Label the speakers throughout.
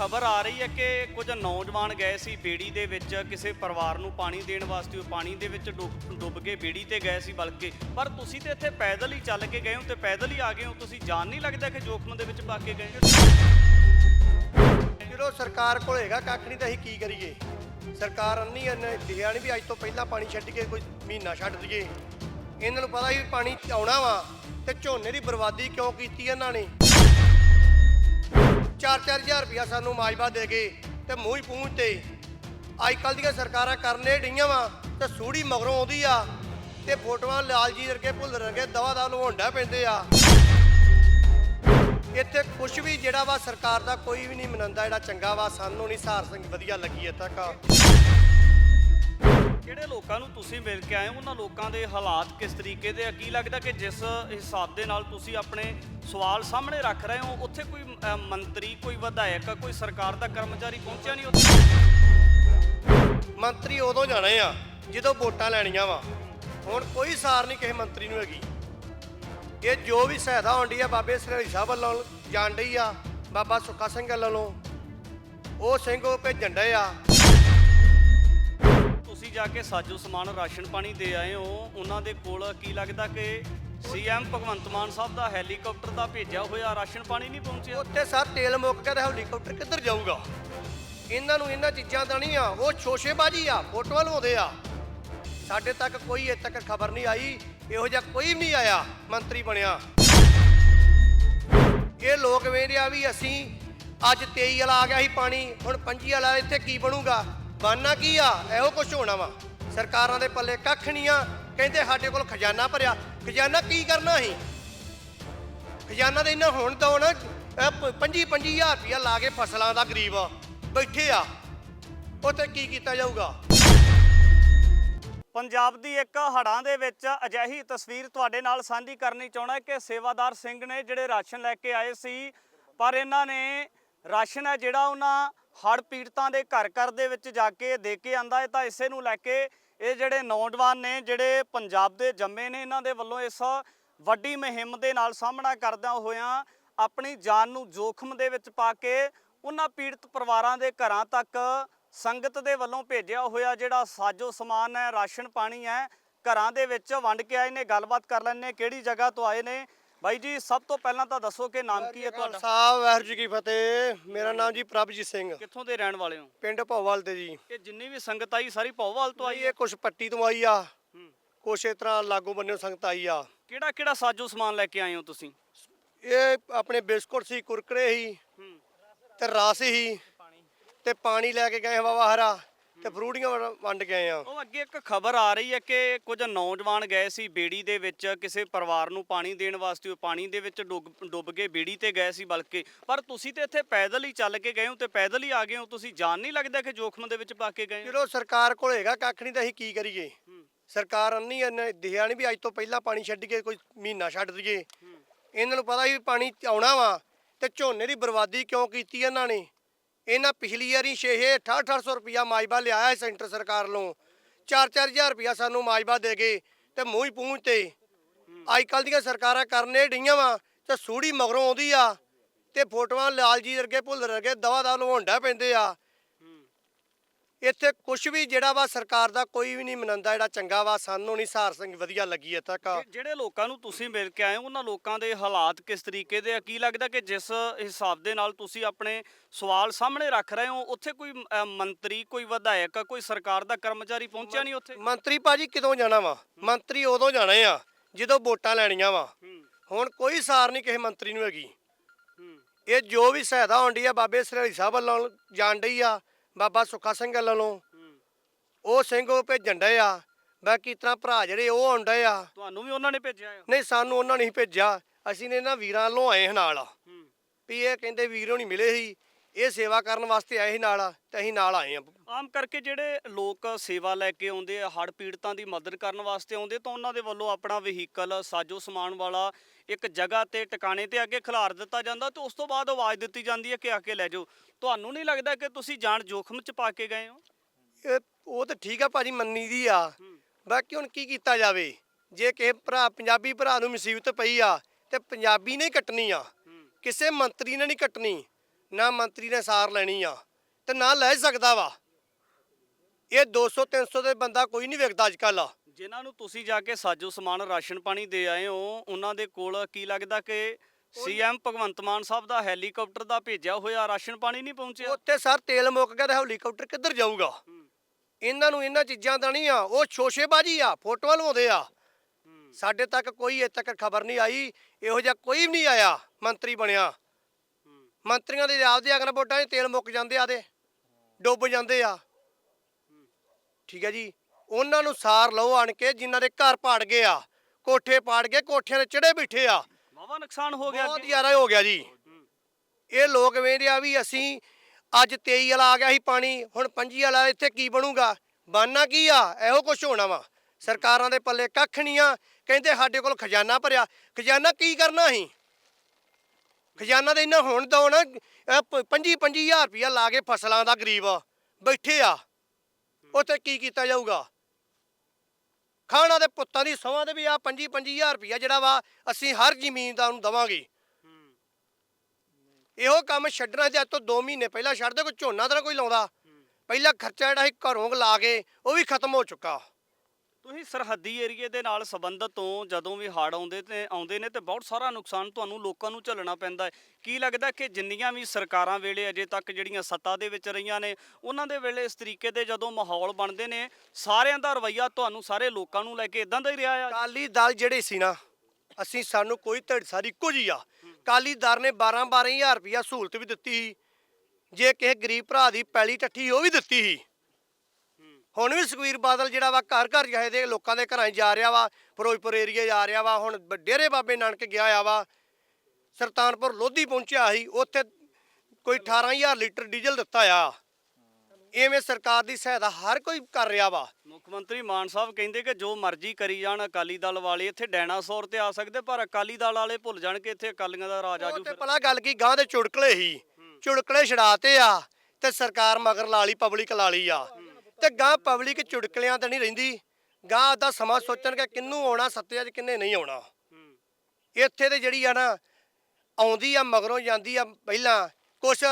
Speaker 1: ਖਬਰ ਆ ਰਹੀ ਹੈ ਕਿ ਕੁਝ ਨੌਜਵਾਨ ਗਏ ਸੀ ਬੇੜੀ ਦੇ ਵਿੱਚ ਕਿਸੇ ਪਰਿਵਾਰ ਨੂੰ ਪਾਣੀ ਦੇਣ ਵਾਸਤੇ। ਉਹ ਪਾਣੀ ਦੇ ਵਿੱਚ ਡੁੱਬ ਡੁੱਬ ਕੇ ਬੇੜੀ ਤੇ ਗਏ ਸੀ ਬਲਕਿ। ਪਰ ਤੁਸੀਂ ਤੇ ਇੱਥੇ ਪੈਦਲ ਹੀ ਚੱਲ ਕੇ ਗਏ ਹੋ ਤੇ ਪੈਦਲ ਹੀ ਆ ਗਏ ਹੋ। ਤੁਸੀਂ ਜਾਣ ਨਹੀਂ ਲੱਗਦਾ ਕਿ ਜੋਖਮ ਦੇ ਵਿੱਚ ਪਾ ਕੇ ਗਏ
Speaker 2: ਜਦੋਂ ਸਰਕਾਰ ਕੋਲ ਹੈਗਾ ਕੱਖ ਨਹੀਂ ਤਾਂ ਅਸੀਂ ਕੀ ਕਰੀਏ? ਸਰਕਾਰ ਅੰਨੀ ਇਹਨੇ ਦਿਖਿਆ ਨਹੀਂ ਵੀ ਅੱਜ ਤੋਂ ਪਹਿਲਾਂ ਪਾਣੀ ਛੱਡ ਕੇ ਕੋਈ ਮਹੀਨਾ ਛੱਡ ਦਈਏ। ਇਹਨਾਂ ਨੂੰ ਪਤਾ ਵੀ ਪਾਣੀ ਆਉਣਾ ਵਾ ਤੇ ਝੋਨੇ ਦੀ ਬਰਬਾਦੀ ਕਿਉਂ ਕੀਤੀ ਇਹਨਾਂ ਨੇ? 4-4000 ਰੁਪਇਆ ਸਾਨੂੰ ਮਾਜਬਾ ਦੇ ਗਏ ਤੇ ਮੂੰਹ ਹੀ ਪੂੰਝ ਤੇ ਅੱਜ ਕੱਲ ਦੀਆਂ ਸਰਕਾਰਾਂ ਕਰਨੇ ਡਈਆਂ ਵਾ ਤੇ ਸੂੜੀ ਮਗਰੋਂ ਆਉਂਦੀ ਆ ਤੇ ਫੋਟੋਆਂ ਲਾਲਜੀ ਵਰਗੇ, ਭੁੱਲ ਰੰਗੇ ਦਵਾ ਦਾ ਲਵਾਉਂਦਾ ਪੈਂਦੇ ਆ। ਇੱਥੇ ਕੁਝ ਵੀ ਜਿਹੜਾ ਵਾ ਸਰਕਾਰ ਦਾ ਕੋਈ ਵੀ ਨਹੀਂ ਮਨਾਉਂਦਾ ਜਿਹੜਾ ਚੰਗਾ ਵਾ, ਸਾਨੂੰ ਨਹੀਂ ਸਹਾਰ ਸਿੰਘ ਵਧੀਆ ਲੱਗੀ ਇੱਥੇ ਤੱਕ
Speaker 1: ਜਿਹੜੇ ਲੋਕਾਂ ਨੂੰ ਤੁਸੀਂ ਮਿਲ ਕੇ ਆਏ ਹੋ? ਉਹਨਾਂ ਲੋਕਾਂ ਦੇ ਹਾਲਾਤ ਕਿਸ ਤਰੀਕੇ ਦੇ ਆ? ਕੀ ਲੱਗਦਾ ਕਿ ਜਿਸ ਹਿਸਾਬ ਦੇ ਨਾਲ ਤੁਸੀਂ ਆਪਣੇ ਸਵਾਲ ਸਾਹਮਣੇ ਰੱਖ ਰਹੇ ਹੋ ਉੱਥੇ ਕੋਈ ਅ, ਮੰਤਰੀ ਕੋਈ ਵਿਧਾਇਕ ਕੋਈ ਸਰਕਾਰ ਦਾ ਕਰਮਚਾਰੀ ਪਹੁੰਚਿਆ ਨਹੀਂ ਉੱਥੇ?
Speaker 2: ਮੰਤਰੀ ਉਦੋਂ ਜਾਣੇ ਆ ਜਦੋਂ ਵੋਟਾਂ ਲੈਣੀਆਂ ਵਾ। ਹੁਣ ਕੋਈ ਸਾਰ ਨਹੀਂ ਕਿਸੇ ਮੰਤਰੀ ਨੂੰ ਹੈਗੀ। ਇਹ ਜੋ ਵੀ ਸਹਾਇਤਾ ਹੁੰਦੀ ਆ ਬਾਬੇ ਸ੍ਰੀ ਸਾਹਿਬ ਵੱਲੋਂ ਜਾਣ ਡਈ ਆ ਬਾਬਾ ਸੁੱਖਾ ਸਿੰਘ ਵੱਲੋਂ। ਉਹ ਸਿੰਘ ਉਹ ਭੇਜਣ ਡਏ ਆ।
Speaker 1: ਤੁਸੀਂ ਜਾ ਕੇ ਸਾਜੋ ਸਮਾਨ ਰਾਸ਼ਨ ਪਾਣੀ ਦੇ ਆਏ ਹੋ। ਉਹਨਾਂ ਦੇ ਕੋਲ ਕੀ ਲੱਗਦਾ ਕਿ ਸੀਐਮ ਭਗਵੰਤ ਮਾਨ ਸਾਹਿਬ ਦਾ ਹੈਲੀਕਾਪਟਰ ਦਾ ਭੇਜਿਆ ਹੋਇਆ ਰਾਸ਼ਨ ਪਾਣੀ ਨਹੀਂ ਪਹੁੰਚਿਆ?
Speaker 2: ਉੱਥੇ ਸਰ ਤੇਲ ਮੁੱਕ ਗਿਆ ਤੇ ਹੈਲੀਕਾਪਟਰ ਕਿੱਧਰ ਜਾਊਗਾ? ਇਹਨਾਂ ਨੂੰ ਇਹਨਾਂ ਚੀਜ਼ਾਂ ਦਾ ਨਹੀਂ ਆ, ਉਹ ਸ਼ੋਸ਼ੇਬਾਜ਼ੀ ਆ, ਫੋਟੋਆਂ ਲਾਉਂਦੇ ਆ। ਸਾਡੇ ਤੱਕ ਕੋਈ ਅਜੇ ਤੱਕ ਖਬਰ ਨਹੀਂ ਆਈ, ਇਹੋ ਜਿਹਾ ਕੋਈ ਨਹੀਂ ਆਇਆ ਮੰਤਰੀ ਬਣਿਆ। ਇਹ ਲੋਕ ਵੇਖਦੇ ਆ ਵੀ ਅਸੀਂ ਅੱਜ 23 ਵਾਲਾ ਆ ਗਿਆ ਸੀ ਪਾਣੀ, ਹੁਣ 25 ਵਾਲਾ ਇੱਥੇ ਕੀ ਬਣੂਗਾ? ਬਾਨਾ ਕੀ ਆ? ਇਹੋ ਕੁਝ ਹੋਣਾ ਵਾ। ਸਰਕਾਰਾਂ ਦੇ ਪੱਲੇ ਕੱਖ ਨਹੀਂ ਆ। ਕਹਿੰਦੇ ਸਾਡੇ ਕੋਲ ਖਜ਼ਾਨਾ ਭਰਿਆ। ਖਜ਼ਾਨਾ ਕੀ ਕਰਨਾ ਸੀ ਖਜ਼ਾਨਾ ਦੇ ਇਹਨਾਂ ਹੁਣ ਤਾਂ ਹੁਣ 25 25000 ਰੁਪਇਆ ਲਾ ਕੇ ਫਸਲਾਂ ਦਾ ਗਰੀਬ ਬੈਠੇ ਆ। ਉੱਥੇ ਕੀ ਕੀਤਾ ਜਾਊਗਾ?
Speaker 1: ਪੰਜਾਬ ਦੀ ਇੱਕ ਹੜਾਂ ਦੇ ਵਿੱਚ ਅਜਿਹੀ ਤਸਵੀਰ ਤੁਹਾਡੇ ਨਾਲ ਸਾਂਝੀ ਕਰਨੀ ਚਾਹਣਾ ਕਿ ਸੇਵਾਦਾਰ ਸਿੰਘ ਨੇ ਜਿਹੜੇ ਰਾਸ਼ਨ ਲੈ ਕੇ ਆਏ ਸੀ, ਪਰ ਇਹਨਾਂ ਨੇ ਰਾਸ਼ਨ ਹੈ ਜਿਹੜਾ ਉਹਨਾਂ ਹੜ੍ਹ ਪੀੜਤਾਂ ਦੇ ਘਰ ਘਰ ਦੇ ਵਿੱਚ ਜਾ ਕੇ ਦੇ ਕੇ ਆਂਦਾ ਹੈ ਤਾਂ ਇਸੇ ਨੂੰ ਲੈ ਕੇ ਇਹ ਜਿਹੜੇ ਨੌਜਵਾਨ ਨੇ, ਜਿਹੜੇ ਪੰਜਾਬ ਦੇ ਜੰਮੇ ਨੇ, ਇਹਨਾਂ ਦੇ ਵੱਲੋਂ ਇਸ ਵੱਡੀ ਮੁਹਿੰਮ ਦੇ ਨਾਲ ਸਾਹਮਣਾ ਕਰਦਿਆਂ ਹੋਇਆਂ ਆਪਣੀ ਜਾਨ ਨੂੰ ਜੋਖਮ ਦੇ ਵਿੱਚ ਪਾ ਕੇ ਉਹਨਾਂ ਪੀੜਤ ਪਰਿਵਾਰਾਂ ਦੇ ਘਰਾਂ ਤੱਕ ਸੰਗਤ ਦੇ ਵੱਲੋਂ ਭੇਜਿਆ ਹੋਇਆ ਜਿਹੜਾ ਸਾਜੋ ਸਮਾਨ ਹੈ, ਰਾਸ਼ਨ ਪਾਣੀ ਹੈ, ਘਰਾਂ ਦੇ ਵਿੱਚ ਵੰਡ ਕੇ ਆਏ ਨੇ। ਗੱਲਬਾਤ ਕਰ ਲੈਣੇ ਕਿਹੜੀ ਜਗ੍ਹਾ ਤੋਂ ਆਏ ਨੇ ਬਾਈ ਜੀ ਸਭ ਤੋਂ ਪਹਿਲਾਂ ਤਾਂ ਦੱਸੋ ਕਿ ਨਾਮ ਕੀ ਹੈ ਤੁਹਾਡਾ?
Speaker 2: ਸਾਹਿਬ ਵਾਹਿਗੁਰੂ ਜੀ ਕੀ ਫਤਿਹ। ਮੇਰਾ ਨਾਮ ਜੀ ਪ੍ਰਭਜੀਤ ਸਿੰਘ।
Speaker 1: ਕਿੱਥੋਂ ਦੇ ਰਹਿਣ ਵਾਲੇ ਹੋ?
Speaker 2: ਪਿੰਡ ਭੌਵਾਲ ਤੇ ਜੀ।
Speaker 1: ਇਹ ਜਿੰਨੀ ਵੀ ਸੰਗਤ ਆਈ ਸਾਰੀ ਪੌਵਾਲ ਤੋਂ ਆਈ
Speaker 2: ਆਈ
Speaker 1: ਹੈ?
Speaker 2: ਇਹ ਕੁਛ ਪੱਟੀ ਤੋਂ ਆਈ ਆ।
Speaker 1: ਹੂੰ।
Speaker 2: ਕੁਛ ਇਸ ਤਰ੍ਹਾਂ ਲਾਗੂ ਬੰਨਿਓ ਸੰਗਤ ਆਈ ਆ।
Speaker 1: ਕਿਹੜਾ ਕਿਹੜਾ ਸਾਜੋ ਸਮਾਨ ਲੈ ਕੇ ਆਏ ਹੋ ਤੁਸੀਂ?
Speaker 2: ਇਹ ਆਪਣੇ ਬਿਸਕੁਟ ਸੀ ਕੁਰਕਰੇ ਸੀ
Speaker 1: ਹੂੰ।
Speaker 2: ਤੇ ਰਸ ਸੀ
Speaker 1: ਪਾਣੀ
Speaker 2: ਤੇ ਪਾਣੀ ਲੈ ਕੇ ਗਏ ਹਵਾ ਹਰਾ। ਤੇ ਫਰੂਟੀਆਂ ਵੰਡ- ਵੰਡ ਕੇ ਆਏ ਆ।
Speaker 1: ਉਹ ਅੱਗੇ ਇੱਕ ਖਬਰ ਆ ਰਹੀ ਹੈ ਕਿ ਕੁਝ ਨੌਜਵਾਨ ਗਏ ਸੀ ਬੇੜੀ ਦੇ ਵਿੱਚ ਕਿਸੇ ਪਰਿਵਾਰ ਨੂੰ ਪਾਣੀ ਦੇਣ ਵਾਸਤੇ ਉਹ ਪਾਣੀ ਦੇ ਵਿੱਚ ਡੁੱਬ ਡੁੱਬ ਕੇ ਬੇੜੀ ਤੇ ਗਏ ਸੀ ਬਲਕਿ ਪਰ ਤੁਸੀਂ ਤੇ ਇੱਥੇ ਪੈਦਲ ਹੀ ਚੱਲ ਕੇ ਗਏ ਹੋ ਤੇ ਪੈਦਲ ਹੀ ਆ ਗਏ ਹੋ ਤੁਸੀਂ ਜਾਨ ਨਹੀਂ ਲੱਗਦਾ ਕਿ ਜੋਖਮ ਦੇ ਵਿੱਚ ਪਾ ਕੇ ਗਏ ਹੋ?
Speaker 2: ਜਦੋਂ ਸਰਕਾਰ ਕੋਲ ਹੈਗਾ ਕੱਖ ਨਹੀਂ ਤਾਂ ਅਸੀਂ ਕੀ ਕਰੀਏ?
Speaker 1: ਹੂੰ,
Speaker 2: ਸਰਕਾਰ ਅੰਨੀ ਦਿਖਿਆ ਨਹੀਂ ਵੀ ਅੱਜ ਤੋਂ ਪਹਿਲਾਂ ਪਾਣੀ ਛੱਡ ਕੇ ਕੋਈ ਮਹੀਨਾ ਛੱਡ ਦਈਏ।
Speaker 1: ਹੂੰ।
Speaker 2: ਇਹਨਾਂ ਨੂੰ ਪਤਾ ਵੀ ਪਾਣੀ ਆਉਣਾ ਵਾ ਤੇ ਝੋਨੇ ਦੀ ਬਰਬਾਦੀ ਕਿਉਂ ਕੀਤੀ ਇਹਨਾਂ ਨੇ? ਇਹਨਾਂ ਪਿਛਲੀ ਵਾਰੀ 6 6800 ਰੁਪਇਆ ਮਾਜਬਾ ਲਿਆਇਆ ਹੈ ਸੈਂਟਰ ਸਰਕਾਰ ਨੂੰ 4-4000 ਰੁਪਇਆ ਸਾਨੂੰ ਮਾਜਬਾ ਦੇ ਗਏ ਤੇ ਮੂੰਹ ਹੀ ਪੂੰਝ ਤੇ। ਅੱਜ ਕੱਲ ਦੀਆਂ ਸਰਕਾਰਾਂ ਕਰਨੇ ਡਈਆਂ ਵਾ ਤੇ ਸੂੜੀ ਮਗਰੋਂ ਆਉਂਦੀ ਆ ਤੇ ਫੋਟੋਆਂ ਲਾਲ ਜੀ ਵਰਗੇ, ਭੁੱਲ ਰੰਗੇ ਦਵਾ ਦਾ ਲਵਾਉਂਡਾ ਪੈਂਦੇ ਆ। ਇੱਥੇ ਕੁਝ ਵੀ ਜਿਹੜਾ ਵਾ ਸਰਕਾਰ ਦਾ ਕੋਈ ਵੀ ਨਹੀਂ ਮਨਾਉਂਦਾ ਜਿਹੜਾ ਚੰਗਾ ਵਾ ਸਾਨੂੰ ਨਹੀਂ ਸਹਾਰ ਸਿੰਘ ਵਧੀਆ ਲੱਗੀ ਇੱਥੇ ਤੱਕ
Speaker 1: ਜਿਹੜੇ ਲੋਕਾਂ ਨੂੰ ਤੁਸੀਂ ਮਿਲ ਕੇ ਆਏ ਹੋ ਉਹਨਾਂ ਲੋਕਾਂ ਦੇ ਹਾਲਾਤ ਕਿਸ ਤਰੀਕੇ ਦੇ ਆ? ਕੀ ਲੱਗਦਾ ਕਿ ਜਿਸ ਹਿਸਾਬ ਦੇ ਨਾਲ ਤੁਸੀਂ ਆਪਣੇ ਸਵਾਲ ਸਾਹਮਣੇ ਰੱਖ ਰਹੇ ਹੋ ਉੱਥੇ ਕੋਈ ਮੰਤਰੀ ਕੋਈ ਵਿਧਾਇਕ ਕੋਈ ਸਰਕਾਰ ਦਾ ਕਰਮਚਾਰੀ ਪਹੁੰਚਿਆ ਨਹੀਂ ਉੱਥੇ?
Speaker 2: ਮੰਤਰੀ ਭਾਜੀ ਕਦੋਂ ਜਾਣਾ ਵਾ? ਮੰਤਰੀ ਉਦੋਂ ਜਾਣੇ ਆ ਜਦੋਂ ਵੋਟਾਂ ਲੈਣੀਆਂ ਵਾ। ਹੁਣ ਕੋਈ ਸਾਰ ਨਹੀਂ ਕਿਸੇ ਮੰਤਰੀ ਨੂੰ ਹੈਗੀ। ਇਹ ਜੋ ਵੀ ਸਹਾਇਤਾ ਹੁੰਦੀ ਆ ਬਾਬੇ ਸ੍ਰੀ ਸਾਹਿਬ ਵੱਲੋਂ ਜਾਣ ਡਈ ਆ ਬਾਬਾ ਸੁੱਖਾ ਸਿੰਘ ਵੱਲੋਂ। ਉਹ ਸਿੰਘ ਉਹ ਭੇਜਣ ਡਏ ਆ। ਬਾਕੀ ਤਰ੍ਹਾਂ ਭਰਾ ਜਿਹੜੇ ਉਹ ਆਉਂਦੇ ਆ।
Speaker 1: ਤੁਹਾਨੂੰ ਵੀ ਉਹਨਾਂ ਨੇ ਭੇਜਿਆ ਆ?
Speaker 2: ਨਹੀਂ ਸਾਨੂੰ ਉਹਨਾਂ ਨੇ ਭੇਜਿਆ। ਅਸੀਂ ਨੇ ਇਹਨਾਂ ਵੀਰਾਂ ਵੱਲੋਂ ਆਏ ਹਾਂ ਨਾਲ। ਵੀ ਇਹ ਕਹਿੰਦੇ ਵੀਰੋਂ ਨਹੀਂ ਮਿਲੇ ਸੀ। ਇਹ ਸੇਵਾ ਕਰਨ ਵਾਸਤੇ ਆਏ ਸੀ ਨਾਲ। ਤੇ ਅਸੀਂ ਨਾਲ ਆਏ ਆ।
Speaker 1: ਆਮ ਕਰਕੇ ਜਿਹੜੇ ਲੋਕ ਸੇਵਾ ਲੈ ਕੇ ਆਉਂਦੇ ਆ ਹੜ ਪੀੜਤਾਂ ਦੀ ਮਦਦ ਕਰਨ ਵਾਸਤੇ ਆਉਂਦੇ ਤਾਂ ਉਹਨਾਂ ਦੇ ਵੱਲੋਂ ਆਪਣਾ ਵਹੀਕਲ ਸਾਜੋ ਸਮਾਨ ਵਾਲਾ ਇੱਕ ਜਗ੍ਹਾ ਤੇ ਟਿਕਾਣੇ ਤੇ ਅੱਗੇ ਖਿਲਾਰ ਦਿੱਤਾ ਜਾਂਦਾ ਤੇ ਉਸ ਤੋਂ ਬਾਅਦ ਆਵਾਜ਼ ਦਿੱਤੀ ਜਾਂਦੀ ਹੈ ਕਿ ਆ ਕੇ ਲੈ ਜਾਓ। ਤੁਹਾਨੂੰ ਨਹੀਂ ਲੱਗਦਾ ਕਿ ਤੁਸੀਂ ਜਾਨ ਜੋਖਮ 'ਚ ਪਾ ਕੇ ਗਏ ਹੋ?
Speaker 2: ਇਹ ਉਹ ਤਾਂ ਠੀਕ ਆ ਭਾਜੀ ਮੰਨੀ ਦੀ ਆ। ਬਾਕੀ ਹੁਣ ਕੀ ਕੀਤਾ ਜਾਵੇ? ਜੇ ਕਿਸੇ ਭਰਾ ਪੰਜਾਬੀ ਭਰਾ ਨੂੰ ਮੁਸੀਬਤ ਪਈ ਆ ਤੇ ਪੰਜਾਬੀ ਨੇ ਹੀ ਕੱਟਣੀ ਆ। ਕਿਸੇ ਮੰਤਰੀ ਨੇ ਨਹੀਂ ਕੱਟਣੀ ਨਾ ਮੰਤਰੀ ਨੇ ਸਾਰ ਲੈਣੀ ਆ ਤੇ ਨਾ ਲੈ ਸਕਦਾ ਵਾ। ਇਹ 200 300 ਦੇ ਬੰਦਾ ਕੋਈ ਨਹੀਂ ਵੇਖਦਾ ਅੱਜ ਕੱਲ
Speaker 1: ਜਿਨ੍ਹਾਂ ਨੂੰ ਤੁਸੀਂ ਜਾ ਕੇ ਸਾਜੋ ਸਮਾਨ ਰਾਸ਼ਨ ਪਾਣੀ ਦੇ ਆਏ ਹੋ ਉਹਨਾਂ ਦੇ ਕੋਲ ਕੀ ਲੱਗਦਾ ਕਿ ਸੀਐਮ ਭਗਵੰਤ ਮਾਨ ਸਾਹਿਬ ਦਾ ਹੈਲੀਕਾਪਟਰ ਦਾ ਭੇਜਿਆ ਹੋਇਆ ਰਾਸ਼ਨ ਪਾਣੀ ਨਹੀਂ ਪਹੁੰਚਿਆ?
Speaker 2: ਉੱਥੇ ਸਰ ਤੇਲ ਮੁੱਕ ਗਿਆ ਤੇ ਹੈਲੀਕਾਪਟਰ ਕਿੱਧਰ ਜਾਊਗਾ? ਇਹਨਾਂ ਨੂੰ ਇਹਨਾਂ ਚੀਜ਼ਾਂ ਦਾ ਨਹੀਂ ਆ ਉਹ ਸ਼ੋਸ਼ੇਬਾਜ਼ੀ ਆ ਫੋਟੋਆਂ ਲਵਾਉਂਦੇ ਆ। ਸਾਡੇ ਤੱਕ ਕੋਈ ਇੱਥੇ ਤੱਕ ਖਬਰ ਨਹੀਂ ਆਈ ਇਹੋ ਜਿਹਾ ਕੋਈ ਵੀ ਨਹੀਂ ਆਇਆ ਮੰਤਰੀ ਬਣਿਆ। ਮੰਤਰੀਆਂ ਦੇ ਆਪਦੇ ਅਗਨ ਵੋਟਾਂ 'ਚ ਤੇਲ ਮੁੱਕ ਜਾਂਦੇ ਆ ਦੇ ਡੁੱਬ ਜਾਂਦੇ ਆ। ਠੀਕ ਹੈ ਜੀ। ਉਹਨਾਂ ਨੂੰ ਸਾਰ ਲਓ ਆਣ ਕੇ ਜਿਨ੍ਹਾਂ ਦੇ ਘਰ ਪਾੜ ਗਏ ਆ ਕੋਠੇ ਪਾੜ ਗਏ ਕੋਠਿਆਂ ਦੇ ਚੜੇ ਬੈਠੇ ਆ।
Speaker 1: ਵਾਹਵਾ ਨੁਕਸਾਨ ਹੋ ਗਿਆ
Speaker 2: ਬਹੁਤ। ਜ਼ਿਆਦਾ ਹੋ ਗਿਆ ਜੀ। ਇਹ ਲੋਕ ਵੇਂਦੇ ਆ ਵੀ ਅਸੀਂ ਅੱਜ 23 ਵਾਲਾ ਆ ਗਿਆ ਸੀ ਪਾਣੀ ਹੁਣ 25 ਵਾਲਾ ਇੱਥੇ ਕੀ ਬਣੂਗਾ? ਬਣਨਾ ਕੀ ਆ? ਇਹੋ ਕੁਝ ਹੋਣਾ ਵਾ। ਸਰਕਾਰਾਂ ਦੇ ਪੱਲੇ ਕੱਖ ਨਹੀਂ ਆ। ਕਹਿੰਦੇ ਸਾਡੇ ਕੋਲ ਖਜ਼ਾਨਾ ਭਰਿਆ। ਖਜ਼ਾਨਾ ਕੀ ਕਰਨਾ ਅਸੀਂ? ਖਜ਼ਾਨਾ ਦੇ ਇਹਨਾਂ ਹੁਣ ਦੋ ਨਾ 25 25000 ਰੁਪਇਆ ਲਾ ਕੇ ਫਸਲਾਂ ਦਾ ਗਰੀਬ ਬੈਠੇ ਆ। ਉੱਥੇ ਕੀ ਕੀਤਾ ਜਾਊਗਾ? ਖਾਣਾ ਦੇ ਪੁੱਤਾਂ ਦੀ ਸਵਾਂ ਦੇ ਵੀ ਆ 25 25000 ਰੁਪਇਆ ਜਿਹੜਾ ਵਾ ਅਸੀਂ ਹਰ ਜ਼ਮੀਨਦਾਰ ਨੂੰ ਦਵਾਂਗੇ।
Speaker 1: ਹੂੰ,
Speaker 2: ਇਹੋ ਕੰਮ ਛੱਡਣਾ ਅੱਜ ਤੋਂ 2 ਮਹੀਨੇ ਪਹਿਲਾਂ ਛੱਡ ਦੇ ਕੋਈ ਝੋਨਾ ਤਾਂ ਕੋਈ ਲਾਉਂਦਾ। ਪਹਿਲਾਂ ਖਰਚਾ ਜਿਹੜਾ ਸੀ ਘਰੋਂ ਲਾ ਕੇ ਉਹ ਵੀ ਖਤਮ ਹੋ ਚੁੱਕਾ।
Speaker 1: ਤੁਸੀਂ ਸਰਹੱਦੀ ਏਰੀਏ ਦੇ ਨਾਲ ਸੰਬੰਧਤ ਤੋਂ ਜਦੋਂ ਵੀ ਹੜ੍ਹ ਆਉਂਦੇ ਤੇ ਆਉਂਦੇ ਨੇ ਤੇ ਬਹੁਤ ਸਾਰਾ ਨੁਕਸਾਨ ਤੁਹਾਨੂੰ ਲੋਕਾਂ ਨੂੰ ਝੱਲਣਾ ਪੈਂਦਾ ਹੈ। ਕੀ ਲੱਗਦਾ ਕਿ ਜਿੰਨੀਆਂ ਵੀ ਸਰਕਾਰਾਂ ਵੇਲੇ ਅਜੇ ਤੱਕ ਜਿਹੜੀਆਂ ਸੱਤਾ ਦੇ ਵਿੱਚ ਰਹੀਆਂ ਨੇ, ਉਹਨਾਂ ਦੇ ਵੇਲੇ ਇਸ ਤਰੀਕੇ ਦੇ ਜਦੋਂ ਮਾਹੌਲ ਬਣਦੇ ਨੇ, ਸਾਰਿਆਂ ਦਾ ਰਵੱਈਆ ਤੁਹਾਨੂੰ ਸਾਰੇ ਲੋਕਾਂ ਨੂੰ ਲੈ ਕੇ ਇਦਾਂ ਦਾ ਹੀ ਰਿਹਾ ਆ?
Speaker 2: ਕਾਲੀ ਦਲ ਜਿਹੜੇ ਸੀ ਨਾ, ਅਸੀਂ ਸਾਨੂੰ ਕੋਈ ਧੜ ਸਾਰੀ ਇੱਕੋ ਜੀ ਆ। ਕਾਲੀ ਦਲ ਨੇ 12 12000 ਰੁਪਇਆ ਸਹੂਲਤ ਵੀ ਦਿੱਤੀ ਸੀ। ਜੇ ਕਿਸੇ ਗਰੀਬ ਭਰਾ ਦੀ ਪੈਲੀ ਟੱਠੀ ਉਹ ਵੀ ਦਿੱਤੀ ਸੀ। ਹੁਣ ਵੀ ਸੁਖਵੀਰ ਬਾਦਲ ਜਿਹੜਾ ਵਾ ਘਰ ਘਰ ਜਾਏ ਦੇ ਲੋਕਾਂ ਦੇ ਘਰਾਂ 'ਚ ਜਾ ਰਿਹਾ ਵਾ ਫਿਰੋਜ਼ਪੁਰ ਏਰੀਆ ਜਾ ਰਿਹਾ ਵਾ ਹੁਣ ਡੇਰੇ ਬਾਬੇ ਨਾਨਕ ਗਿਆ ਆ ਵਾ ਸਰਤਾਨਪੁਰ ਲੋਧੀ ਪਹੁੰਚਿਆ ਸੀ ਉੱਥੇ ਕੋਈ 18000 ਲੀਟਰ ਡੀਜ਼ਲ ਦਿੱਤਾ ਆ। ਐਵੇਂ ਸਰਕਾਰ ਦੀ ਸਹਾਇਤਾ ਹਰ ਕੋਈ ਕਰ ਰਿਹਾ ਵਾ।
Speaker 1: ਮੁੱਖ ਮੰਤਰੀ ਮਾਨ ਸਾਹਿਬ ਕਹਿੰਦੇ ਕਿ ਜੋ ਮਰਜ਼ੀ ਕਰੀ ਜਾਣ ਅਕਾਲੀ ਦਲ ਵਾਲੇ ਇੱਥੇ ਡਾਇਨਾਸੌਰ ਤੇ ਆ ਸਕਦੇ ਪਰ ਅਕਾਲੀ ਦਲ ਵਾਲੇ ਭੁੱਲ ਜਾਣ ਕਿ ਇੱਥੇ ਅਕਾਲੀਆਂ ਦਾ ਰਾਜ
Speaker 2: ਉਹ
Speaker 1: ਆਜੂ
Speaker 2: ਤੇ ਭਲਾ ਗੱਲ ਕੀ ਗਾਂ ਦੇ ਚੁੜਕਲੇ ਹੀ। ਚੁੜਕਲੇ ਛਡਾਤੇ ਆ ਤੇ ਸਰਕਾਰ ਮਗਰ ਲਾ ਲਈ ਪਬਲਿਕ ਲਾ ਲਈ ਆ। ਤੇ ਗਾਂ ਪਬਲਿਕ ਚੁੜਕਲਿਆਂ ਤੇ ਨਹੀਂ ਰਹਿੰਦੀ। ਗਾਂ ਦਾ ਸਮਾਂ ਸੋਚਣ ਕਿ ਕਿੰਨੂੰ ਆਉਣਾ ਸੱਤੇ 'ਚ ਕਿੰਨੇ ਨਹੀਂ ਆਉਣਾ। ਇੱਥੇ ਤੇ ਜਿਹੜੀ ਆ ਨਾ ਆਉਂਦੀ ਆ ਮਗਰੋਂ ਜਾਂਦੀ ਆ ਪਹਿਲਾਂ। ਕੁਛ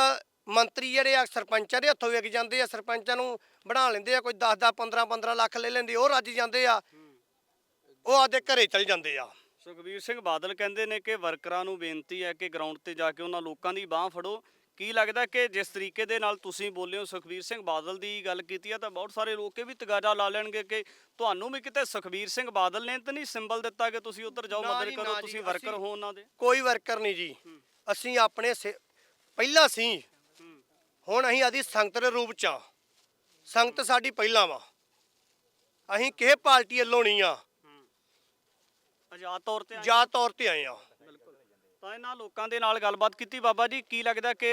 Speaker 2: ਮੰਤਰੀ ਜਿਹੜੇ ਆ ਸਰਪੰਚਾਂ ਦੇ ਹੱਥੋਂ ਵਿਕ ਜਾਂਦੇ ਆ ਸਰਪੰਚਾਂ ਨੂੰ ਬਣਾ ਲੈਂਦੇ ਆ ਕੋਈ 10 10 15 15 ਲੱਖ ਲੈ ਲੈਂਦੇ ਉਹ ਰੱਜ ਜਾਂਦੇ ਆ। ਉਹ ਆਦੇ ਘਰੇ ਚਲ ਜਾਂਦੇ ਆ।
Speaker 1: ਸੁਖਬੀਰ ਸਿੰਘ ਬਾਦਲ ਕਹਿੰਦੇ ਨੇ ਕਿ ਵਰਕਰਾਂ ਨੂੰ ਬੇਨਤੀ ਹੈ ਕਿ ਗਰਾਊਂਡ ਤੇ ਜਾ ਕੇ ਉਹਨਾਂ ਲੋਕਾਂ ਦੀ ਬਾਹ ਫੜੋ। ਕੀ ਲੱਗਦਾ ਕਿ ਜਿਸ ਤਰੀਕੇ ਦੇ ਨਾਲ ਤੁਸੀਂ ਬੋਲੇ ਹੋ ਸੁਖਬੀਰ ਸਿੰਘ ਬਾਦਲ ਦੀ ਗੱਲ ਕੀਤੀ ਹੈ ਤਾਂ ਬਹੁਤ ਸਾਰੇ ਲੋਕ ਇਹ ਵੀ ਤਗਾਜਾ ਲਾ ਲੈਣਗੇ ਕਿ ਤੁਹਾਨੂੰ ਵੀ ਕਿਤੇ ਸੁਖਬੀਰ ਸਿੰਘ ਬਾਦਲ ਨੇ ਤਾਂ ਨਹੀਂ ਸਿੰਬਲ ਦਿੱਤਾ ਕਿ ਤੁਸੀਂ ਉੱਧਰ ਜਾਓ ਮਦਦ ਕਰੋ ਤੁਸੀਂ ਵਰਕਰ ਹੋ ਉਹਨਾਂ ਦੇ?
Speaker 2: ਕੋਈ ਵਰਕਰ ਨਹੀਂ ਜੀ। ਅਸੀਂ ਆਪਣੇ ਪਹਿਲਾਂ ਸੀ। ਹੁਣ ਅਸੀਂ ਆਦੀ ਸੰਗਤ ਦੇ ਰੂਪ ਚ ਆ। ਸੰਗਤ ਸਾਡੀ ਪਹਿਲਾਂ ਵਾ। ਅਸੀਂ ਕਿਸੇ ਪਾਰਟੀ ਵੱਲੋਂ ਨਹੀਂ ਆ।
Speaker 1: ਆਜ਼ਾਦ ਤੌਰ ਤੇ ਆਏ
Speaker 2: ਜਾਂ ਤੌਰ ਤੇ ਆਏ ਆ।
Speaker 1: ਤਾਂ ਇਹਨਾਂ ਲੋਕਾਂ ਦੇ ਨਾਲ ਗੱਲਬਾਤ ਕੀਤੀ। ਬਾਬਾ ਜੀ ਕੀ ਲੱਗਦਾ ਕਿ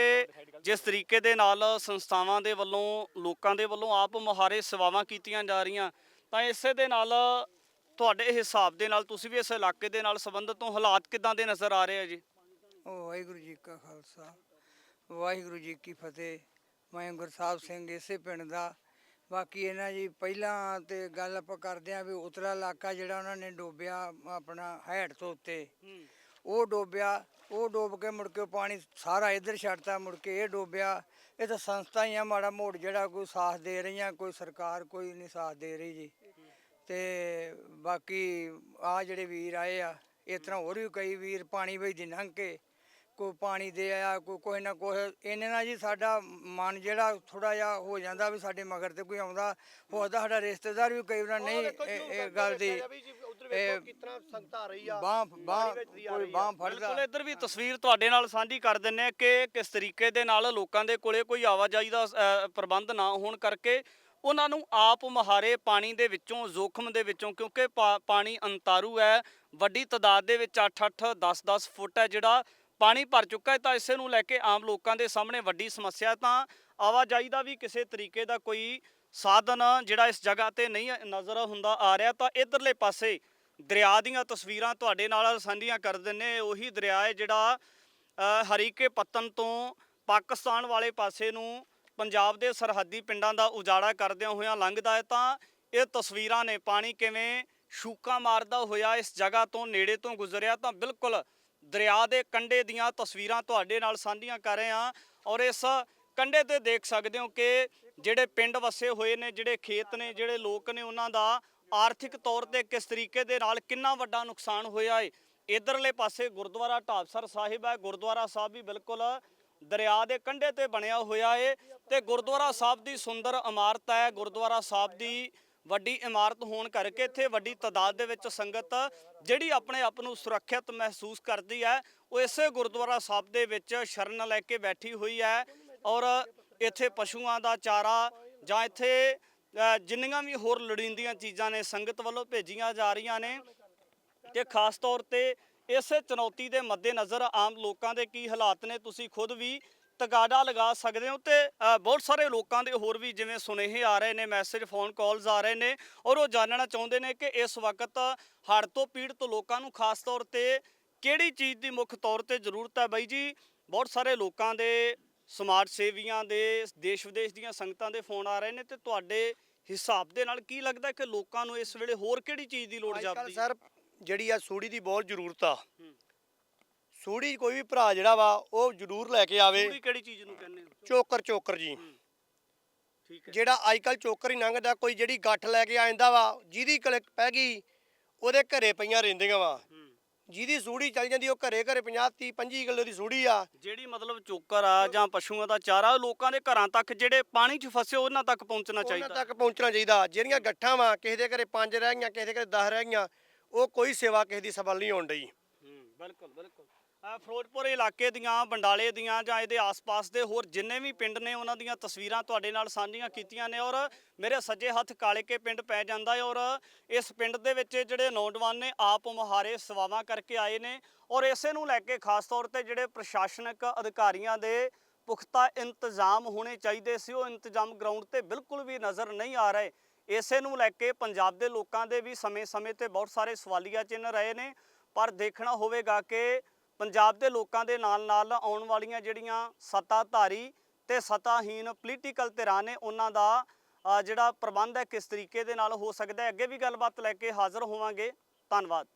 Speaker 1: ਜਿਸ ਤਰੀਕੇ ਦੇ ਨਾਲ ਸੰਸਥਾਵਾਂ ਦੇ ਵੱਲੋਂ ਲੋਕਾਂ ਦੇ ਵੱਲੋਂ ਆਪ ਮੁਹਾਰੇ ਸੇਵਾਵਾਂ ਕੀਤੀਆਂ ਜਾ ਰਹੀਆਂ ਤਾਂ ਇਸੇ ਦੇ ਨਾਲ ਤੁਹਾਡੇ ਹਿਸਾਬ ਦੇ ਨਾਲ ਤੁਸੀਂ ਵੀ ਇਸ ਇਲਾਕੇ ਦੇ ਨਾਲ ਸੰਬੰਧਿਤ ਹੋ ਹਾਲਾਤ ਕਿਦਾਂ ਦੇ ਨਜ਼ਰ ਆ ਰਹੇ ਆ ਜੀ?
Speaker 3: ਵਾਹਿਗੁਰੂ ਜੀ ਕਾ ਖਾਲਸਾ ਵਾਹਿਗੁਰੂ ਜੀ ਕੀ ਫਤਿਹ। ਮੈਂ ਗੁਰਸਾਹਿਬ ਸਿੰਘ ਇਸੇ ਪਿੰਡ ਦਾ। ਬਾਕੀ ਇਹਨਾਂ ਜੀ ਪਹਿਲਾਂ ਤੇ ਗੱਲ ਆਪਾਂ ਕਰਦੇ ਆਂ ਵੀ ਉਤਲਾ ਇਲਾਕਾ ਜਿਹੜਾ ਉਹਨਾਂ ਨੇ ਡੋਬਿਆ ਆਪਣਾ ਹੈਡ ਤੋਂ ਉੱਤੇ। ਉਹ ਡੋਬਿਆ ਉਹ ਡੋਬ ਕੇ ਮੁੜ ਕੇ ਪਾਣੀ ਸਾਰਾ ਇੱਧਰ ਛੱਡਤਾ ਮੁੜ ਕੇ ਇਹ ਡੋਬਿਆ। ਇਹ ਤਾਂ ਸੰਸਥਾ ਹੀ ਆ ਮਾੜਾ ਮੋੜ ਜਿਹੜਾ ਕੋਈ ਸਾਥ ਦੇ ਰਹੀਆਂ ਕੋਈ ਸਰਕਾਰ ਕੋਈ ਨਹੀਂ ਸਾਥ ਦੇ ਰਹੀ ਜੀ। ਤੇ ਬਾਕੀ ਆ ਜਿਹੜੇ ਵੀਰ ਆਏ ਆ ਇਸ ਤਰ੍ਹਾਂ ਹੋਰ ਵੀ ਕਈ ਵੀਰ ਪਾਣੀ ਵਿੱਚ ਦੀ ਲੰਘ ਕੇ ਕੋਈ ਪਾਣੀ ਦੇ ਆਇਆ ਕੋਈ ਕੋਈ ਨਾ ਕੋਈ ਇਹਨੇ ਨਾਲ ਜੀ ਸਾਡਾ ਮਨ ਜਿਹੜਾ ਥੋੜਾ ਜਿਹਾ ਹੋ ਜਾਂਦਾ ਵੀ ਸਾਡੇ ਮਗਰ ਤੇ ਕੋਈ ਆਉਂਦਾ ਹੋਦਾ ਸਾਡਾ ਰਿਸ਼ਤੇਦਾਰ ਵੀ ਕਈ ਵਾਰ ਨਹੀਂ ਇਹ ਗੱਲ ਦੀ ਇਹ
Speaker 2: ਕਿਤਨਾ ਸੰਗਤ ਆ ਰਹੀ ਆ।
Speaker 3: ਬਾਹ ਬਾਹ ਕੋਈ ਬਾਹ
Speaker 1: ਬਿਲਕੁਲ
Speaker 3: ਫੜਦਾ
Speaker 1: ਇੱਧਰ ਵੀ ਤਸਵੀਰ ਤੁਹਾਡੇ ਨਾਲ ਸਾਂਝੀ ਕਰ ਦਿੰਨੇ ਆ ਕਿ ਕਿਸ ਤਰੀਕੇ ਦੇ ਨਾਲ ਲੋਕਾਂ ਦੇ ਕੋਲੇ ਕੋਈ ਆਵਾਜਾਈ ਦਾ ਅ, ਪ੍ਰਬੰਧ ਨਾ ਹੋਣ ਕਰਕੇ ਉਹਨਾਂ ਨੂੰ ਆਪ ਮਹਾਰੇ ਪਾਣੀ ਦੇ ਵਿੱਚੋਂ ਜ਼ੋਖਮ ਦੇ ਵਿੱਚੋਂ ਕਿਉਂਕਿ ਪਾ- ਪਾਣੀ ਅੰਤਾਰੂ ਹੈ। ਵੱਡੀ ਤਦਾਦ ਦੇ ਵਿੱਚ 8-8 10-10 ਫੁੱਟ ਹੈ ਜਿਹੜਾ ਪਾਣੀ ਭਰ ਚੁੱਕਾ ਹੈ ਤਾਂ ਇਸੇ ਨੂੰ ਲੈ ਕੇ ਆਮ ਲੋਕਾਂ ਦੇ ਸਾਹਮਣੇ ਵੱਡੀ ਸਮੱਸਿਆ ਹੈ। ਤਾਂ ਆਵਾਜਾਈ ਦਾ ਵੀ ਕਿਸੇ ਤਰੀਕੇ ਦਾ ਕੋਈ ਸਾਧਨ ਜਿਹੜਾ ਇਸ ਜਗ੍ਹਾ ਤੇ ਨਹੀਂ ਨਜ਼ਰ ਹੁੰਦਾ ਆ ਰਿਹਾ ਤਾਂ ਇਧਰਲੇ ਪਾਸੇ ਦਰਿਆ ਦੀਆਂ ਤਸਵੀਰਾਂ ਤੁਹਾਡੇ ਨਾਲ ਸਾਂਝੀਆਂ ਕਰ ਦਿੰਨੇ ਉਹੀ ਦਰਿਆ ਹੈ ਜਿਹੜਾ ਹਰੀਕੇ ਪੱਤਨ ਤੋਂ ਪਾਕਿਸਤਾਨ ਵਾਲੇ ਪਾਸੇ ਨੂੰ ਪੰਜਾਬ ਦੇ ਸਰਹੱਦੀ ਪਿੰਡਾਂ ਦਾ ਉਜਾੜਾ ਕਰਦਿਆਂ ਹੋਇਆਂ ਲੰਘਦਾ ਹੈ। ਤਾਂ ਇਹ ਤਸਵੀਰਾਂ ਨੇ ਪਾਣੀ ਕਿਵੇਂ ਸ਼ੂਕਾ ਮਾਰਦਾ ਹੋਇਆ ਇਸ ਜਗ੍ਹਾ ਤੋਂ ਨੇੜੇ ਤੋਂ ਗੁਜ਼ਰਿਆ, ਤਾਂ ਬਿਲਕੁਲ ਦਰਿਆ ਦੇ ਕੰਢੇ ਦੀਆਂ ਤਸਵੀਰਾਂ ਤੁਹਾਡੇ ਨਾਲ ਸਾਂਝੀਆਂ ਕਰ ਰਹੇ ਹਾਂ। ਔਰ ਇਸ ਕੰਢੇ ਤੇ ਦੇਖ ਸਕਦੇ ਹੋ ਕਿ ਜਿਹੜੇ ਪਿੰਡ ਵਸੇ ਹੋਏ ਨੇ, ਜਿਹੜੇ ਖੇਤ ਨੇ, ਜਿਹੜੇ ਲੋਕ ਨੇ ਉਹਨਾਂ ਦਾ ਆਰਥਿਕ ਤੌਰ ਤੇ ਕਿਸ ਤਰੀਕੇ ਦੇ ਨਾਲ ਕਿੰਨਾ ਵੱਡਾ ਨੁਕਸਾਨ ਹੋਇਆ ਏ? ਇਧਰਲੇ ਪਾਸੇ ਗੁਰਦੁਆਰਾ ਢਾਬਸਰ ਸਾਹਿਬ ਹੈ। ਗੁਰਦੁਆਰਾ ਸਾਹਿਬ ਵੀ ਬਿਲਕੁਲ ਦਰਿਆ ਦੇ ਕੰਢੇ ਤੇ ਬਣਿਆ ਹੋਇਆ ਏ ਤੇ ਗੁਰਦੁਆਰਾ ਸਾਹਿਬ ਦੀ ਸੁੰਦਰ ਇਮਾਰਤ ਹੈ। ਗੁਰਦੁਆਰਾ ਸਾਹਿਬ ਦੀ ਵੱਡੀ ਇਮਾਰਤ ਹੋਣ ਕਰਕੇ ਇੱਥੇ ਵੱਡੀ ਤਾਦਾਦ ਦੇ ਵਿੱਚ ਸੰਗਤ ਜਿਹੜੀ ਆਪਣੇ ਆਪ ਨੂੰ ਸੁਰੱਖਿਅਤ ਮਹਿਸੂਸ ਕਰਦੀ ਹੈ, ਉਹ ਇਸੇ ਗੁਰਦੁਆਰਾ ਸਾਹਿਬ ਦੇ ਵਿੱਚ ਸ਼ਰਨ ਲੈ ਕੇ ਬੈਠੀ ਹੋਈ ਹੈ ਔਰ ਇੱਥੇ ਪਸ਼ੂਆਂ ਦਾ ਚਾਰਾ ਜਾਂ ਇੱਥੇ ਜਿੰਨੀਆਂ ਵੀ ਹੋਰ ਲੋੜੀਂਦੀਆਂ ਚੀਜ਼ਾਂ ਨੇ ਸੰਗਤ ਵੱਲੋਂ ਭੇਜੀਆਂ ਜਾ ਰਹੀਆਂ ਨੇ ਤੇ ਖਾਸ ਤੌਰ ਤੇ ਇਸ ਚੁਣੌਤੀ ਦੇ ਮੱਦੇਨਜ਼ਰ ਆਮ ਲੋਕਾਂ ਦੇ ਕੀ ਹਾਲਾਤ ਨੇ, ਤੁਸੀਂ ਖੁਦ ਵੀ ਤਗਾੜਾ ਲਗਾ ਸਕਦੇ ਹੋ ਤੇ ਬਹੁਤ ਸਾਰੇ ਲੋਕਾਂ ਦੇ ਹੋਰ ਵੀ ਜਿਵੇਂ ਸੁਨੇਹੇ ਆ ਰਹੇ ਨੇ ਮੈਸੇਜ ਫੋਨ ਕਾਲਸ ਆ ਰਹੇ ਨੇ ਔਰ ਉਹ ਜਾਣਨਾ ਚਾਹੁੰਦੇ ਨੇ ਕਿ ਇਸ ਵਕਤ ਹੜ੍ਹ ਤੋਂ ਪੀੜਤ ਲੋਕਾਂ ਨੂੰ ਖਾਸ ਤੌਰ ਤੇ ਕਿਹੜੀ ਚੀਜ਼ ਦੀ ਮੁੱਖ ਤੌਰ ਤੇ ਜ਼ਰੂਰਤ ਹੈ ਬਾਈ ਜੀ? ਬਹੁਤ ਸਾਰੇ ਲੋਕਾਂ ਦੇ ਸਮਾਜ ਸੇਵੀਆਂ ਦੇ ਦੇਸ਼ ਵਿਦੇਸ਼ ਦੀਆਂ ਸੰਗਤਾਂ ਦੇ ਫੋਨ ਆ ਰਹੇ ਨੇ ਤੇ ਤੁਹਾਡੇ ਹਿਸਾਬ ਦੇ ਨਾਲ ਕੀ ਲੱਗਦਾ ਕਿ ਲੋਕਾਂ ਨੂੰ ਇਸ ਵੇਲੇ ਹੋਰ ਕਿਹੜੀ ਚੀਜ਼ ਦੀ ਲੋੜ ਹੈ?
Speaker 2: ਸਰ ਜਿਹੜੀ ਆ ਸੂੜੀ ਦੀ ਬਹੁਤ ਜ਼ਰੂਰਤ ਆ। ਸੂੜੀ ਕੋਈ ਵੀ ਭਰਾ ਜਿਹੜਾ ਵਾ ਉਹ ਜ਼ਰੂਰ ਲੈ ਕੇ ਆਵੇ।
Speaker 1: ਪੂਰੀ ਕਿਹੜੀ ਚੀਜ਼ ਨੂੰ ਕਹਿੰਦੇ ਹੋ
Speaker 2: ਚੋਕਰ ਚੋਕਰ ਜੀ।
Speaker 1: ਠੀਕ ਹੈ।
Speaker 2: ਜਿਹੜਾ ਅੱਜ ਕੱਲ੍ਹ ਚੋਕਰ ਹੀ ਲੰਘਦਾ ਕੋਈ ਜਿਹੜੀ ਗੱਠ ਲੈ ਕੇ ਆ ਜਾਂਦਾ ਵਾ ਜਿਹਦੀ ਕਲਿੱਕ ਪੈ ਗਈ ਉਹਦੇ ਘਰੇ ਪਈਆਂ ਰਹਿੰਦੀਆਂ ਵਾ। ਜਿਹਦੀ ਸੂੜੀ ਚੱਲ ਜਾਂਦੀ ਉਹ ਘਰੇ ਘਰੇ 50 30 25 ਕਿਲੋ ਦੀ ਸੂੜੀ ਆ।
Speaker 1: ਜਿਹੜੀ ਮਤਲਬ ਚੋਕਰ ਆ ਜਾਂ ਪਸ਼ੂਆਂ ਦਾ ਚਾਰਾ ਉਹ ਲੋਕਾਂ ਦੇ ਘਰਾਂ ਤੱਕ ਜਿਹੜੇ ਪਾਣੀ 'ਚ ਫਸੇ ਉਹਨਾਂ ਤੱਕ ਪਹੁੰਚਣਾ
Speaker 2: ਉਹਨਾਂ
Speaker 1: ਚਾਹੀਦਾ।
Speaker 2: ਤੱਕ ਪਹੁੰਚਣਾ ਚਾਹੀਦਾ। ਜਿਹੜੀਆਂ ਗੱਠਾਂ ਵਾ ਕਿਸੇ ਦੇ ਘਰੇ ਪੰਜ ਰਹਿ ਗਈਆਂ ਕਿਸੇ ਦੇ ਘਰੇ 10 ਰਹਿ ਗਈਆਂ ਉਹ ਕੋਈ ਸੇਵਾ ਕਿਸੇ ਦੀ ਸਫਲ ਨਹੀਂ ਹੋਣ ਡਈ।
Speaker 1: ਹੂੰ ਬਿਲਕੁਲ ਬਿਲਕੁਲ। ਫਿਰੋਜ਼ਪੁਰ ਇਲਾਕੇ ਦੀਆਂ, ਬੰਡਾਲੇ ਦੀਆਂ ਜਾਂ ਇਹਦੇ ਆਸ-ਪਾਸ ਦੇ ਹੋਰ ਜਿੰਨੇ ਵੀ ਪਿੰਡ ਨੇ, ਉਹਨਾਂ ਦੀਆਂ ਤਸਵੀਰਾਂ ਤੁਹਾਡੇ ਨਾਲ ਸਾਂਝੀਆਂ ਕੀਤੀਆਂ ਨੇ ਔਰ ਮੇਰੇ ਸੱਜੇ ਹੱਥ ਕਾਲੇਕੇ ਪਿੰਡ ਪੈ ਜਾਂਦਾ ਹੈ ਔਰ ਇਸ ਪਿੰਡ ਦੇ ਵਿੱਚ ਜਿਹੜੇ ਨੌਜਵਾਨ ਨੇ, ਆਪ ਮੁਹਾਰੇ ਸੇਵਾਵਾਂ ਕਰਕੇ ਆਏ ਨੇ ਔਰ ਇਸੇ ਨੂੰ ਲੈ ਕੇ ਖਾਸ ਤੌਰ ਤੇ ਜਿਹੜੇ ਪ੍ਰਸ਼ਾਸਨਿਕ ਅਧਿਕਾਰੀਆਂ ਦੇ ਪੁਖਤਾ ਇੰਤਜ਼ਾਮ ਹੋਣੇ ਚਾਹੀਦੇ ਸੀ, ਉਹ ਇੰਤਜ਼ਾਮ ਗਰਾਊਂਡ ਤੇ ਬਿਲਕੁਲ ਵੀ ਨਜ਼ਰ ਨਹੀਂ ਆ ਰਹੇ। ਇਸੇ ਨੂੰ ਲੈ ਕੇ ਪੰਜਾਬ ਦੇ ਲੋਕਾਂ ਦੇ ਵੀ ਸਮੇਂ-ਸਮੇਂ ਤੇ ਬਹੁਤ ਸਾਰੇ ਸਵਾਲੀਆ ਚਿੰਨ੍ਹ ਰਹੇ ਨੇ, ਪਰ ਦੇਖਣਾ ਹੋਵੇਗਾ ਕਿ ਪੰਜਾਬ ਦੇ ਲੋਕਾਂ ਦੇ ਨਾਲ-ਨਾਲ ਆਉਣ ਵਾਲੀਆਂ ਜਿਹੜੀਆਂ ਸੱਤਾਧਾਰੀ ਤੇ ਸੱਤਾਹੀਨ ਪੋਲੀਟੀਕਲ ਧਿਰਾਂ ਨੇ ਉਹਨਾਂ ਦਾ ਜਿਹੜਾ ਪ੍ਰਬੰਧ ਹੈ ਕਿਸ ਤਰੀਕੇ ਦੇ ਨਾਲ ਹੋ ਸਕਦਾ ਹੈ, ਅੱਗੇ ਵੀ ਗੱਲਬਾਤ ਲੈ ਕੇ ਹਾਜ਼ਰ ਹੋਵਾਂਗੇ। ਧੰਨਵਾਦ।